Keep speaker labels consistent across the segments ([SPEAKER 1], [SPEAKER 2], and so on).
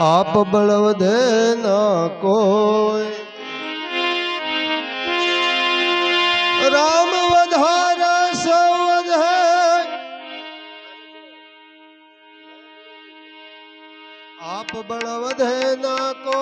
[SPEAKER 1] આપ બળવદે ના કોઈ રામ વધારે સૌ વધે આપ બળવદે ના કો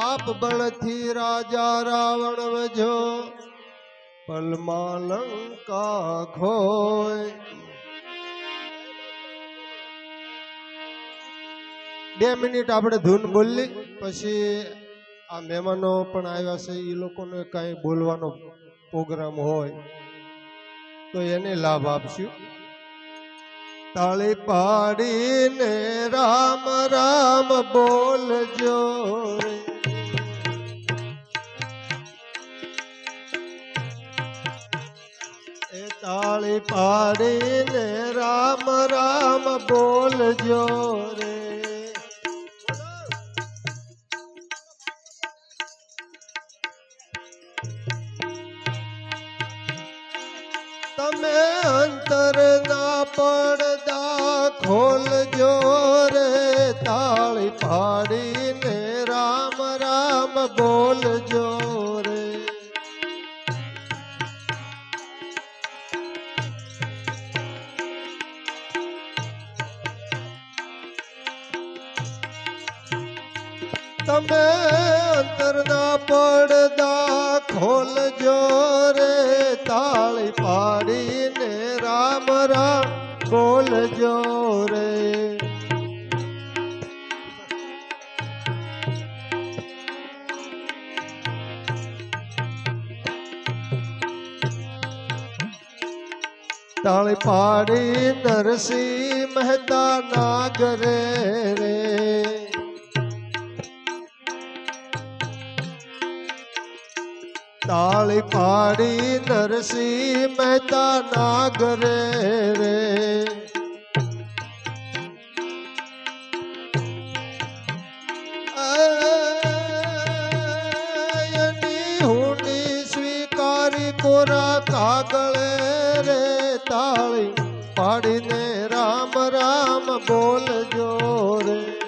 [SPEAKER 1] આપ બળથી રાજા રાવણ વજો પલમાં લંકા ખોય બે મિનિટ આપણે ધૂન બોલી પછી આ મહેમાનો પણ આવ્યા છે એ લોકોને કાંઈ બોલવાનો પ્રોગ્રામ હોય તો એને લાભ આપશું તાળી પાડીને રામ રામ બોલજો. એ તાળી પાડીને રામ રામ બોલજો રે પડદા ખોલજો રે, તાળી પાડીને રામ રામ બોલજો રે. તમે અંતરના પડદા ખોલજો રે, તાળી પાડીને રામ રામ બોલજો રે તાળી પાડી નરસિંહ મહેતા ના કરે રે તાળી પાડી નરસિંહ મહેતા નાગરે રે. કોરા કાગળે રે. તાળી પાડીને રામ રામ બોલજો રે.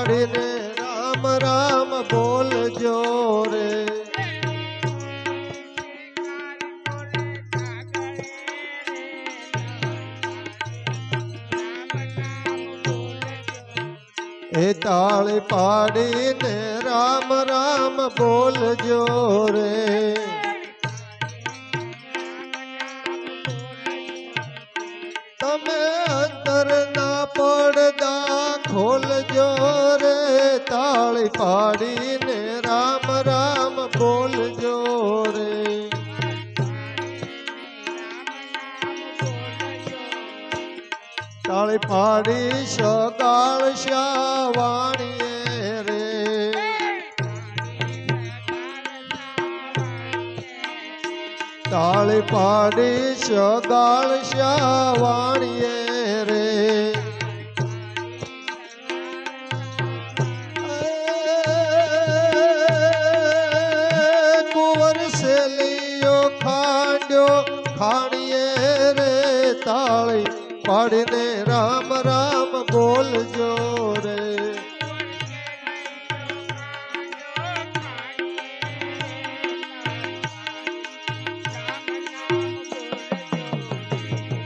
[SPEAKER 1] પાડીને રામ રામ બોલજો રે એ તાળી પાડીને રામ રામ બોલજો રે તાળી પાડીને રામ રામ બોલજો રે તાળી પાડી સગાળ શાવાણીએ રે. તાળી પાડી સગાળ શ્યાવાણીએ ખાણીએ રે તાળી પાડીને રામ રામ બોલજો રે.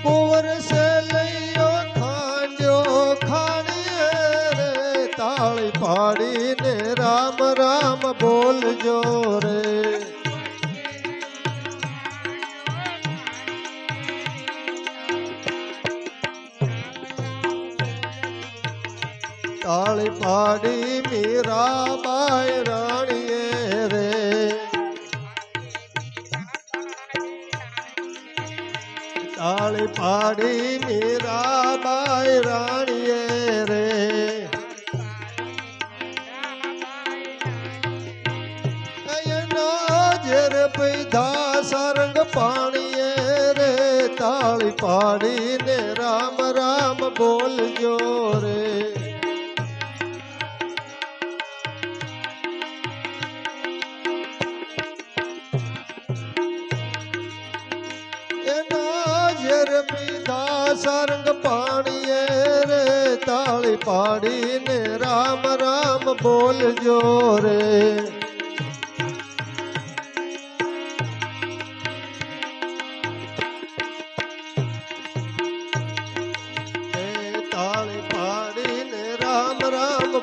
[SPEAKER 1] કુંવર સેલીયો ખાંડ્યો ખાણીએ રે તાળી પાડીને રામ રામ બોલજો રે. અડી મીરાબાઈ રણીએ રે. તાળી પાડી મીરાબાઈ રાણીએ રે. જેર પૈધા સરંગ પાણીએ રે. તાળી પાડીને રામ રામ બોલજો રે. ताली पाड़ी ने राम राम बोल जोरे।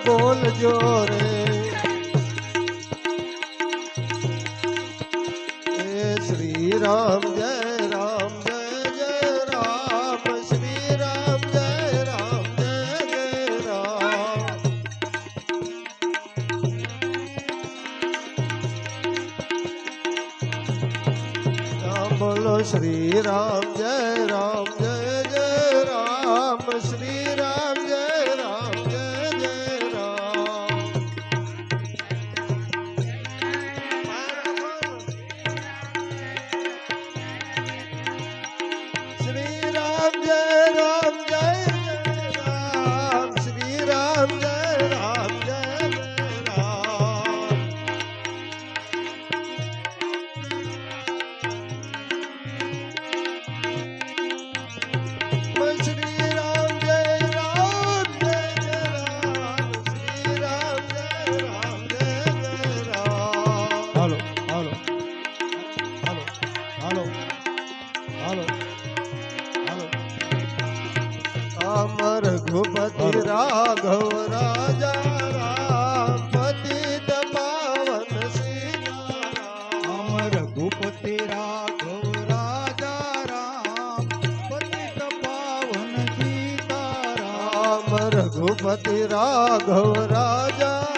[SPEAKER 1] बोल जोरे। श्री राम जय શ્રી રામ.
[SPEAKER 2] હાલો. હાલો. હાલો.
[SPEAKER 1] અમર ભૂપતિ રાઘવ રાજા
[SPEAKER 2] ભૂપતિ રાઘવ રાજા રામ પતિત પાવન સીતારામ
[SPEAKER 1] રઘુપતિ રાઘવ રાજા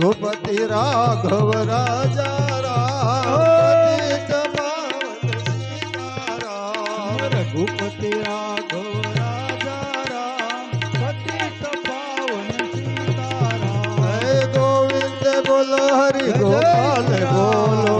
[SPEAKER 2] ભૂપતિ રાઘવ રાજા રામ
[SPEAKER 1] રઘુપતિ રાઘવ રાજા રામ પતિ પાવન સીતારામ ગોવિંદ બોલો હરિ ગોપાલ બોલો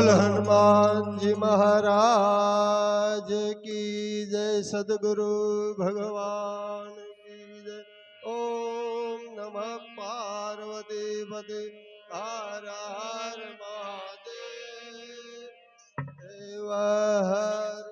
[SPEAKER 2] बोल
[SPEAKER 1] हनुमान
[SPEAKER 2] जी
[SPEAKER 1] महाराज की जय सदगुरु भगवान की जय। ओम नमः पार्वती पते हर हर महादेव। हर